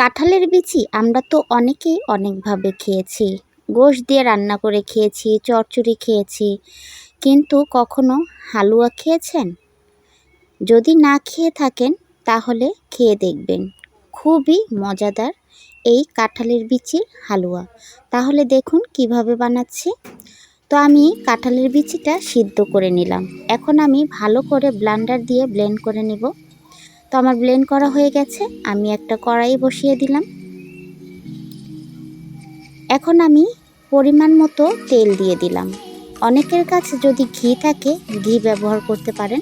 কাঁঠালের বিচি আমরা তো অনেকেই অনেকভাবে খেয়েছি। গোশ দিয়ে রান্না করে খেয়েছি, চচ্চড়ি খেয়েছি। কিন্তু কখনো হালুয়া খেয়েছেন? যদি না খেয়ে থাকেন, তাহলে খেয়ে দেখবেন। খুবই মজাদার এই কাঁঠালের বিচির হালুয়া। তাহলে দেখুন কীভাবে বানাচ্ছি। তো আমি কাঁঠালের বিচিটা সিদ্ধ করে নিলাম। এখন আমি ভালো করে ব্লান্ডার দিয়ে ব্লেন্ড করে নিব। তো আমার ব্লেন্ড করা হয়ে গেছে, আমি একটা কড়াই বসিয়ে দিলাম। এখন আমি পরিমাণ মতো তেল দিয়ে দিলাম। অনেকের কাছে যদি ঘি থাকে, ঘি ব্যবহার করতে পারেন।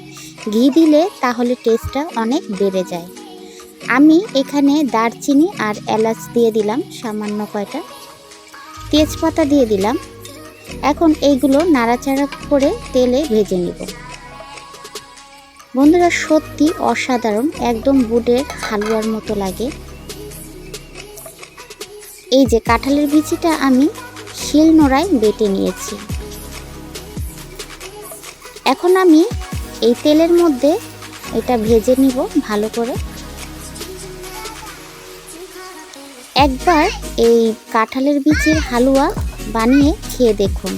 ঘি দিলে তাহলে টেস্টটা অনেক বেড়ে যায়। আমি এখানে দারচিনি আর এলাচ দিয়ে দিলাম, সামান্য কয়টা। তেজপাতা দিয়ে দিলাম। এখন এইগুলো নাড়াচাড়া করে তেলে ভেজে নিব। বন্ধুরা, সত্যি অসাধারণ। একদম বুটের হালুয়ার মতো লাগে। এই যে কাঁঠালের বিচিটা আমি শিল নোড়ায় বেটে নিয়েছি। এখন আমি এই তেলের মধ্যে এটা ভেজে নিব ভালো করে। একবার এই কাঁঠালের বিচির হালুয়া বানিয়ে খেয়ে দেখুন।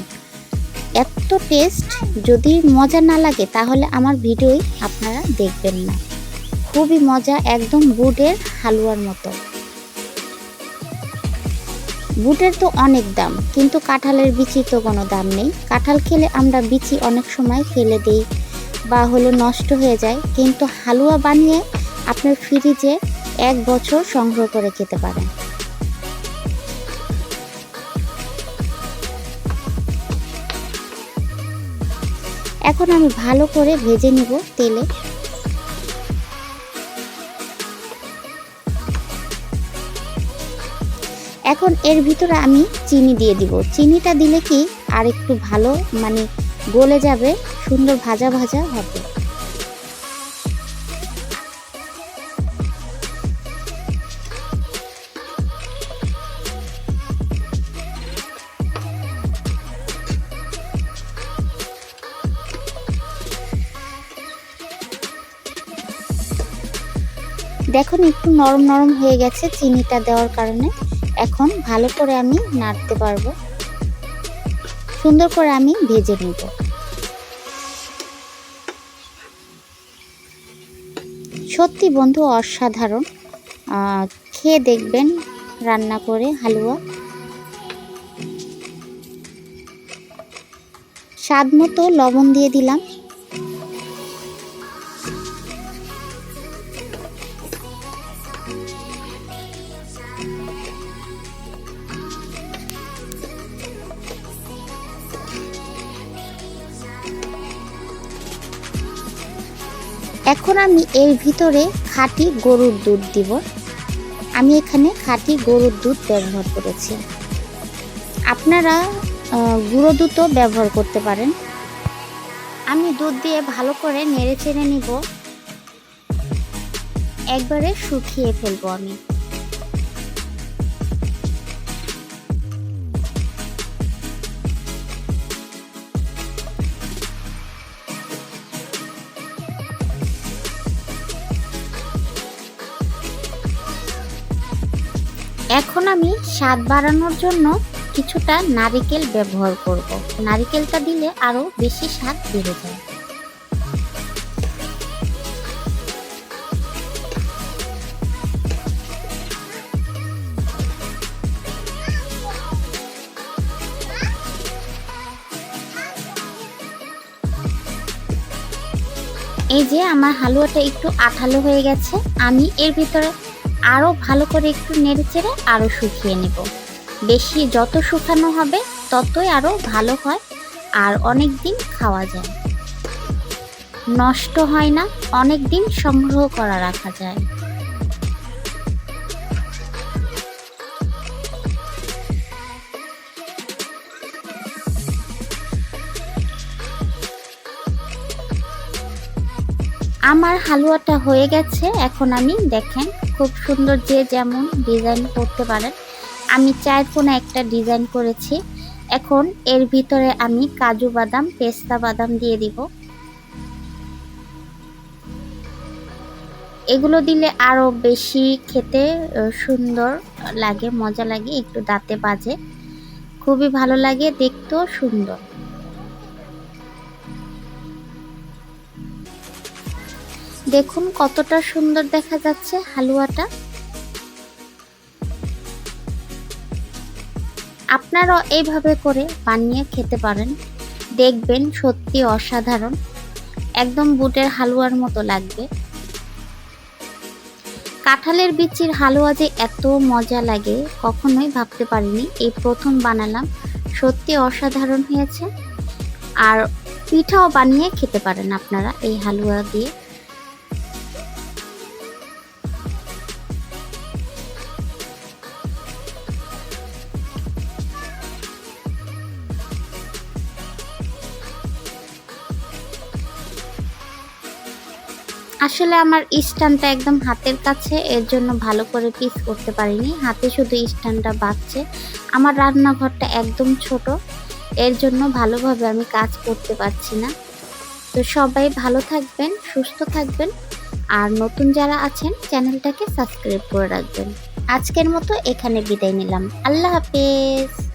এত টেস্ট যদি মজা না লাগে, তাহলে আমার ভিডিওই আপনারা দেখবেন না। খুবই মজা, একদম বুটের হালুয়ার মতো। বুটের তো অনেক দাম, কিন্তু কাঁঠালের বিচি তো কোনো দাম নেই। কাঁঠাল খেলে আমরা বিচি অনেক সময় ফেলে দিই বা হলো নষ্ট হয়ে যায়, কিন্তু হালুয়া বানিয়ে আপনার ফ্রিজে এক বছর সংগ্রহ করে খেতে পারেন। এখন আমি ভালো করে ভেজে নিব তেলে। এখন এর ভিতরে আমি চিনি দিয়ে দিব। চিনিটা দিলে কি আর একটু ভালো মানে গলে যাবে, সুন্দর ভাজা ভাজা হবে। দেখুন, একটু নরম নরম হয়ে গেছে চিনিটা দেওয়ার কারণে। এখন ভালো করে আমি নাড়তে পারব। সুন্দর করে আমি ভেজে নিব। সত্যি বন্ধু, অসাধারণ। খেয়ে দেখবেন রান্না করে হালুয়া। স্বাদ মতো লবণ দিয়ে দিলাম। এখন আমি এর ভিতরে খাঁটি গরুর দুধ দিব। আমি এখানে খাঁটি গরুর দুধ ব্যবহার করেছি। আপনারা গুঁড়ো দুধও ব্যবহার করতে পারেন। আমি দুধ দিয়ে ভালো করে নেড়ে চেড়ে নিব। একবারে শুকিয়ে ফেলব আমি। এখন আমি স্বাদ বাড়ানোর জন্য কিছুটা নারিকেল ব্যবহার করব। নারিকেলটা দিলে আরও বেশি স্বাদ বেড়ে যায়। এই যে আমার হালুয়াটা একটু আঠালো হয়ে গেছে, আমি এর ভিতরে আরও ভালো করে একটু নেড়ে চেড়ে আরও শুকিয়ে নেব। বেশি যত শুকানো হবে, ততই আরও ভালো হয় আর অনেক দিন খাওয়া যায়। নষ্ট হয় না, অনেক দিন সংগ্রহ করা রাখা যায়। আমার হালুয়াটা হয়ে গেছে, এখন আমি দেখেন খুব সুন্দর যে যেমন ডিজাইন করতে পারেন। আমি চায়ের কোনো একটা ডিজাইন করেছি। এখন এর ভিতরে আমি কাজু বাদাম, পেস্তা বাদাম দিয়ে দিব। এগুলো দিলে আরও বেশি খেতে সুন্দর লাগে, মজা লাগে, একটু দাঁতে বাজে। খুবই ভালো লাগে, দেখতেও সুন্দর। দেখুন কতটা সুন্দর দেখা যাচ্ছে হালুয়াটা। আপনারাও এইভাবে করে বানিয়ে খেতে পারেন। দেখবেন সত্যি অসাধারণ। একদম বুটের হালুয়ার মতো লাগবে। কাঁঠালের বিচির হালুয়া যে এত মজা লাগে, কখনোই ভাবতে পারিনি। এই প্রথম বানালাম, সত্যি অসাধারণ হয়েছে। আর পিঠাও বানিয়ে খেতে পারেন আপনারা এই হালুয়া দিয়ে। আসলে আমার স্ট্যান্ডটা একদম হাতের কাছে, এর জন্য ভালো করে পিস করতে পারিনি। হাতে শুধু স্ট্যান্ডটা বাজছে আমার রান্নাঘরটা একদম ছোট, এর জন্য ভালোভাবে আমি কাজ করতে পারছি না। তো সবাই ভালো থাকবেন, সুস্থ থাকবেন, আর নতুন যারা আছেন, চ্যানেলটাকে সাবস্ক্রাইব করে রাখবেন। আজকের মতো এখানে বিদায় নিলাম। আল্লাহ হাফেজ।